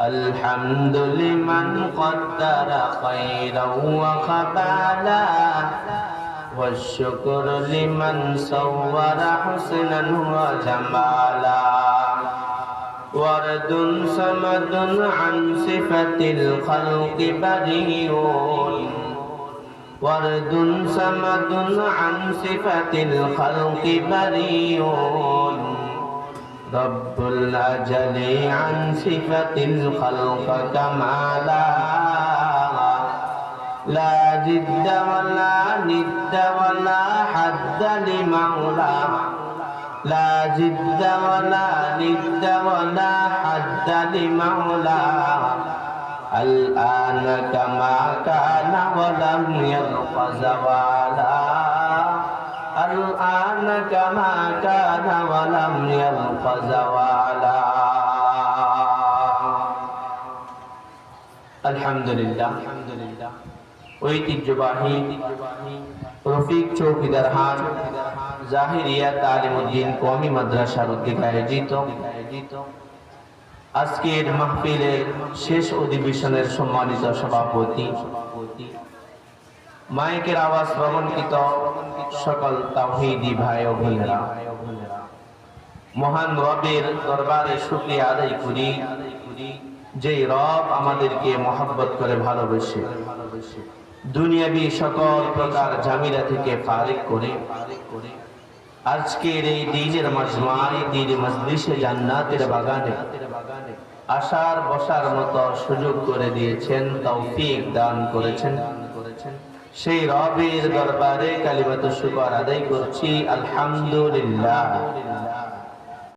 الحمد لمن قدر خيرا وخبالا والشكر لمن صور حسنا وجمالا. ورد صمد عن صفة الخلق بريء ورد صمد عن صفة الخلق بريء رب الأجل عن صفة الخلق كمالا لا جد ولا ند ولا حد لمولى لا جد ولا ند ولا حد لمولى الآن كما كان ولم يلق زوالا الآن كما كان ولم يلق زوالا الحمد لله الحمد لله ঐতিহ্যবাহী রফিক চৌকিদার হাট জাহিরিয়া তালিমুদ্দিন কওমি মাদ্রাসার উদ্যোগে আয়োজিত আজকের মাহফিলের শেষ অধিবেশনের সম্মানিত সভাপতি মাইকের আওয়াজ প্রবণকৃত সকল তাওহীদি ভাই ও বোনেরা। মহান রবের দরবারে শুকরিয়া আদায় করি যে রব আমাদেরকে মহব্বত করে ভালোবেসে দুনিয়াবি সকল প্রকার ঝামেলা থেকে ফারিক করে, আজকের এই দিনের মাজমায় দিন মজলিসে জান্নাতের বাগানে আসার বসার মতো সুযোগ করে দিয়েছেন, তৌফিক দান করেছেন। সেই রবের দরবারে কালিমাত শুকর আদায় করছি আলহামদুলিল্লাহ।